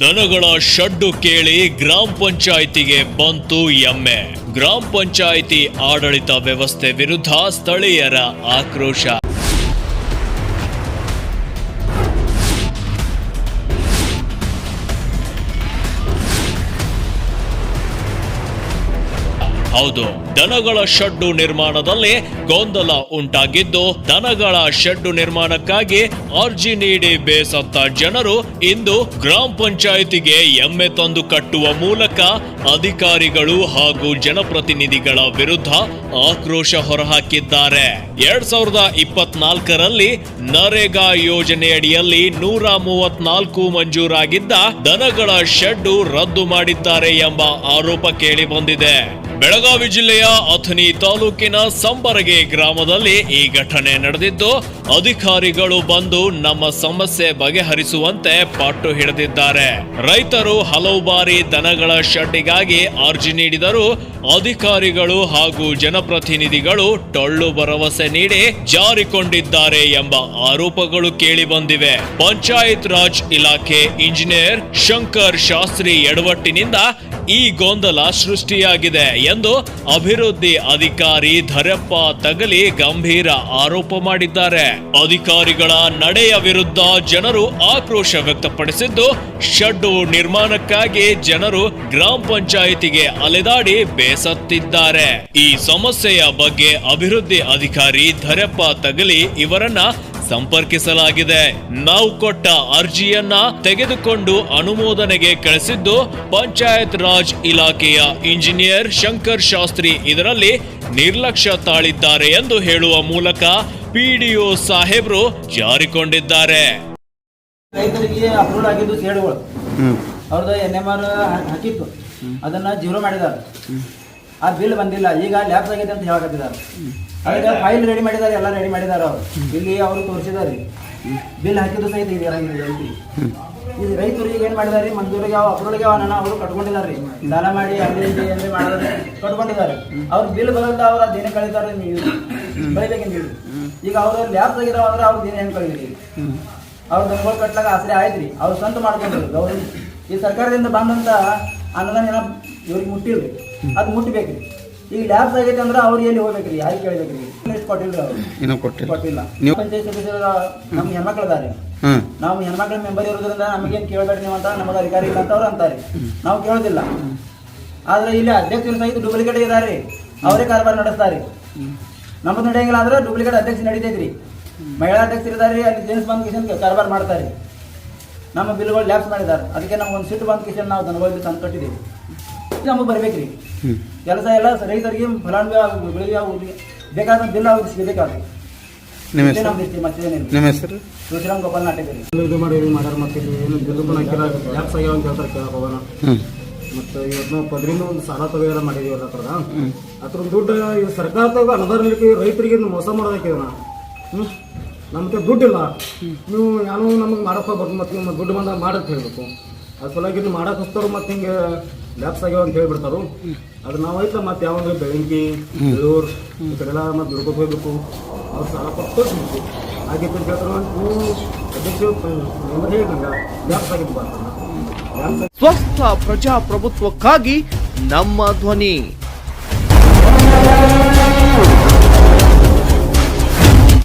ದನಗಳ ಶಡ್ಡು ಕೇಳಿ ಗ್ರಾಮ ಪಂಚಾಯಿತಿಗೆ ಬಂತು ಎಮ್ಮೆ. ಗ್ರಾಮ ಪಂಚಾಯಿತಿ ಆಡಳಿತ ವ್ಯವಸ್ಥೆ ವಿರುದ್ಧ ಸ್ಥಳೀಯರ ಆಕ್ರೋಶ. ಹೌದು. ದನಗಳ ಶೆಡ್ಡು ನಿರ್ಮಾಣದಲ್ಲಿ ಗೊಂದಲ ಉಂಟಾಗಿದ್ದು, ದನಗಳ ಶೆಡ್ಡು ನಿರ್ಮಾಣಕ್ಕಾಗಿ ಅರ್ಜಿ ನೀಡಿ ಬೇಸತ್ತ ಜನರು ಇಂದು ಗ್ರಾಮ ಪಂಚಾಯಿತಿಗೆ ಎಮ್ಮೆ ತಂದು ಕಟ್ಟುವ ಮೂಲಕ ಅಧಿಕಾರಿಗಳು ಹಾಗೂ ಜನಪ್ರತಿನಿಧಿಗಳ ವಿರುದ್ಧ ಆಕ್ರೋಶ ಹೊರಹಾಕಿದ್ದಾರೆ. ಎರಡ್ ಸಾವಿರದ ಇಪ್ಪತ್ನಾಲ್ಕರಲ್ಲಿ ನರೇಗಾ ಯೋಜನೆಯಡಿಯಲ್ಲಿ ನೂರ ಮೂವತ್ನಾಲ್ಕು ಮಂಜೂರಾಗಿದ್ದ ದನಗಳ ಶೆಡ್ಡು ರದ್ದು ಮಾಡಿದ್ದಾರೆ ಎಂಬ ಆರೋಪ ಕೇಳಿ ಬಂದಿದೆ. ಬೆಳಗಾವಿ ಜಿಲ್ಲೆಯ ಅಥಣಿ ತಾಲೂಕಿನ ಸಂಬರಗೆ ಗ್ರಾಮದಲ್ಲಿ ಈ ಘಟನೆ ನಡೆದಿದ್ದು, ಅಧಿಕಾರಿಗಳು ಬಂದು ನಮ್ಮ ಸಮಸ್ಯೆ ಬಗೆಹರಿಸುವಂತೆ ಪಟ್ಟು ಹಿಡಿದಿದ್ದಾರೆ. ರೈತರು ಹಲವು ಬಾರಿ ದನಗಳ ಶೆಡ್ಡಿಗಾಗಿ ಅರ್ಜಿ ನೀಡಿದರೂ, ಅಧಿಕಾರಿಗಳು ಹಾಗೂ ಜನಪ್ರತಿನಿಧಿಗಳು ಟೊಳ್ಳು ಭರವಸೆ ನೀಡಿ ಜಾರಿಕೊಂಡಿದ್ದಾರೆ ಎಂಬ ಆರೋಪಗಳು ಕೇಳಿಬಂದಿವೆ. ಪಂಚಾಯತ್ ರಾಜ್ ಇಲಾಖೆ ಇಂಜಿನಿಯರ್ ಶಂಕರ್ ಶಾಸ್ತ್ರಿ ಎಡವಟ್ಟಿನಿಂದ ಈ ಗೊಂದಲ ಸೃಷ್ಟಿಯಾಗಿದೆ ಎಂದು ಅಭಿವೃದ್ಧಿ ಅಧಿಕಾರಿ ಧರಪ್ಪ ತಗಲಿ ಗಂಭೀರ ಆರೋಪ ಮಾಡಿದ್ದಾರೆ. ಅಧಿಕಾರಿಗಳ ನಡೆಯ ವಿರುದ್ಧ ಜನರು ಆಕ್ರೋಶ ವ್ಯಕ್ತಪಡಿಸಿದ್ದು ಶಡ್ಡು ನಿರ್ಮಾಣಕ್ಕಾಗಿ ಜನರು ಗ್ರಾಮ ಪಂಚಾಯಿತಿಗೆ ಅಲೆದಾಡಿ ಬೇಸತ್ತಿದ್ದಾರೆ. ಈ ಸಮಸ್ಯೆಯ ಬಗ್ಗೆ ಅಭಿವೃದ್ಧಿ ಅಧಿಕಾರಿ ಧರಪ್ಪ ತಗಲಿ ಇವರನ್ನ ಸಂಪರ್ಕಿಸಲಾಗಿದೆ. ನಾವು ಕೊಟ್ಟ ಅರ್ಜಿಯನ್ನ ತೆಗೆದುಕೊಂಡು ಅನುಮೋದನೆಗೆ ಕಳಿಸಿದ್ದು ಪಂಚಾಯತ್ ರಾಜ್ ಇಲಾಖೆಯ ಇಂಜಿನಿಯರ್ ಶಂಕರ್ ಶಾಸ್ತ್ರಿ ಇದರಲ್ಲಿ ನಿರ್ಲಕ್ಷ್ಯ ತಾಳಿದ್ದಾರೆ ಎಂದು ಹೇಳುವ ಮೂಲಕ ಪಿಡಿಒ ಸಾಹೇಬ್ರು ಜಾರಿಕೊಂಡಿದ್ದಾರೆ. ರೈತರಿಗೆ ಆಗಿದ್ದು ಸೇಡುಗಳು. ಅವ್ರದ್ದು ಎನ್ ಆರ್ ಹಾಕಿತ್ತು. ಅದನ್ನ ಜೀರೋ ಮಾಡಿದ್ದಾರೆ. ಆ ಬಿಲ್ ಬಂದಿಲ್ಲ. ಈಗ ಲ್ಯಾಬ್ಸ್ ಆಗಿದೆ ಅಂತ ಹೇಳಕತ್ತಿದ್ದಾರೆ. ಅದಕ್ಕೆ ಫೈಲ್ ರೆಡಿ ಮಾಡಿದ್ದಾರೆ ಎಲ್ಲ ರೆಡಿ ಮಾಡಿದ್ದಾರೆ ಅವರು. ಇಲ್ಲಿ ಅವರು ತೋರಿಸಿದ್ದಾರೆ. ಬಿಲ್ ಹಾಕಿದ್ರು ಸಹಿತ ಇದು ಈ ರೈತರು ಈಗ ಏನು ಮಾಡಿದಾರೆ ಮಂಜೂರಿಗೆ ಅವ ಅಪ್ರೂವಲ್ಗೆ ಅವನ ಅವರು ಕಟ್ಕೊಂಡಿದ್ದಾರೆ ದಾನ ಮಾಡಿ ಅಲ್ಲಿ ಇಲ್ಲಿ ಮಾಡಿದ್ರೆ ಕಟ್ಕೊಂಡಿದ್ದಾರೆ. ಅವ್ರ ಬಿಲ್ ಬರೋದ ಅವ್ರ ದಿನ ಕಳೀತಾರೆ ನೀವು ಬೆಳಿಬೇಕಂತ ಹೇಳಿ ಈಗ ಅವರು ಲ್ಯಾಬ್ಸ್ ಆಗಿರೋ ಅಂದ್ರೆ ಅವ್ರ ದಿನ ಹೆಂಗೆ ಕಳೀರಿ ಅವ್ರ ದನಗಳು ಕಟ್ಲಾಗ ಆಸರೆ ಆಯ್ತ್ರಿ ಅವ್ರು ಸ್ವಂತ ಮಾಡ್ಕೊಂಡ್ರು ಗೌರಿ. ಈ ಸರ್ಕಾರದಿಂದ ಬಂದಂತ ಅನುದಾನ ಏನೋ ಇವ್ರಿಗೆ ಮುಟ್ಟಿಲ್ರಿ. ಅದು ಮುಟ್ಟಬೇಕ್ರಿ ಈಗ ಡ್ಯಾಪ್ಸ್ ಆಗೈತೆ ಅಂದ್ರೆ ಅವ್ರು ಎಲ್ಲಿ ಹೋಗ್ಬೇಕ್ರಿ? ಯಾರು ಕೇಳ್ಬೇಕ್ರಿ? ಕೊಟ್ಟಿಲ್ರಿ ಅವ್ರು. ಏನೋ ಕೊಟ್ಟಿಲ್ಲ. ಕೊಟ್ಟಿಲ್ಲ. ನೀವು- ಪಂಚಾಯತ್ ಸದಸ್ಯರ ನಮ್ಮ ಹೆಣ್ಮಕ್ಳದಾರೆ ನಾವು ಹೆಣ್ಮಕ್ಳ ಮೆಂಬರ್ ಇರೋದ್ರಿಂದ ನಮಗೇನು ಕೇಳಬೇಡ್ರಿ ನೀವು ಅಂತ ನಮಗೆ ಅಧಿಕಾರಿ ಇಲ್ಲ ಅಂತ ಅವ್ರು ಅಂತಾರೆ. ನಾವು ಕೇಳೋದಿಲ್ಲ. ಆದ್ರೆ ಇಲ್ಲಿ ಅಧ್ಯಕ್ಷರು ಸಹಿತ ಡೂಪ್ಲಿಕೇಟ್ ಇದಾರೆ. ಅವರೇ ಕಾರ್ಬಾರ್ ನಡೆಸ್ತಾರೆ. ನಮ್ದು ನಡೆಯಂಗಿಲ್ಲ ಅಂದ್ರೆ ಡೂಪ್ಲಿಕೇಟ್ ಅಧ್ಯಕ್ಷ ನಡೀತೈತ್ರಿ. ಮಹಿಳಾ ಅಧ್ಯಕ್ಷರು ಇದಾರೆ ಅಲ್ಲಿ ಜೇನ್ಸ್ ಬಂದ್ ಕಿಶನ್ ಕಾರ್ಬಾರ್ ಮಾಡ್ತಾರೆ. ನಮ್ಮ ಬಿಲ್ಗಳು ಲ್ಯಾಪ್ಸ್ ಮಾಡಿದ್ದಾರೆ. ಅದಕ್ಕೆ ನಮ್ಗೆ ಒಂದು ಸಿಟ್ಟು ಬಂದ್ ಕಿಶನ್ ನಾವು ದನಗಳಿಗೆ ತಂದು ಕಟ್ಟಿದ್ದೀವಿ. ನಮಗೆ ಬರ್ಬೇಕ್ರಿ. ಕೆಲಸ ಎಲ್ಲ ರೈತರಿಗೆ ಫಲಾನುಭವಿ ಬೆಳೆಗೆ ಬೇಕಾದ ಬಿಲ್ ಅವ್ರಿಗೆ ಸಿಗಬೇಕಾದ್ರೆ. ನಿಮ್ಮ ಇದೇ ಹೆಸರು? ನಿಮ್ಮ ಹೆಸರು? ತುಳಸಿರಾಮ್ ಗೋಪಾಲ್ ನಾಟಕರಿ ಇದು ಮಾಡಿ ಇದು ಮಾಡ್ಯಾರ ಮತ್ತೆ ಇಲ್ಲಿ ಏನು ಬಿಲ್ಲು ಕೂಡ ಹಾಕಿಲ್ಲ ಲ್ಯಾಪ್ಸ್ ಆಗ್ಯಾವ ಅಂತ ಹೇಳ್ತಾರೆ ಕೇಳಕ್ಕೆ ಹೋಗೋಣ ಮತ್ತು ಇವತ್ತು ನಾವು ಪದ್ರಿಂದ ಒಂದು ಸಾಲ ಮಾಡಿದೀವಿ ಅದ್ರ ಹತ್ರದ ಅದ್ರ ದುಡ್ಡು ಇದು ಸರ್ಕಾರದಾಗ ಅನುದಾನ ನೀಡಕ್ಕೆ ರೈತರಿಗೆ ಮೋಸ ಮಾಡೋದಕ್ಕೆ ನಾವು ಹ್ಞೂ ನಮಗೆ ದುಡ್ಡಿಲ್ಲ. ನೀವು ಯಾರು ನಮಗೆ ಮಾಡಕ್ಕೆ ಹೋಗ್ಬಾರ್ದು ಮತ್ತು ನಿಮ್ಮ ದುಡ್ಡು ಬಂದಾಗ ಮಾಡಕ್ಕೆ ಹೇಳ್ಬೇಕು. ಅದ್ರ ಸಲುವಾಗಿ ಇದು ಮಾಡಕ್ಕೆ ಮತ್ತೆ ಮತ್ತು ಹಿಂಗೆ ಲ್ಯಾಪ್ಸ್ ಅಂತ ಹೇಳ್ಬಿಡ್ತಾರು. ಅದ್ರ ನಾವು ಐತಲ್ಲ ಮತ್ತೆ ಯಾವಾಗ ಬೆಳಂಗಿ ಬೆಳೂರು, ಈ ಕಡೆ ಎಲ್ಲ ಮತ್ತೆ ಹೋಗ್ಬೇಕು. ಅವ್ರು ಸಾಲ ಕೊಟ್ಟು ಹೇಗೆ ಸ್ವಸ್ಥ ಪ್ರಜಾಪ್ರಭುತ್ವಕ್ಕಾಗಿ ನಮ್ಮ ಧ್ವನಿ.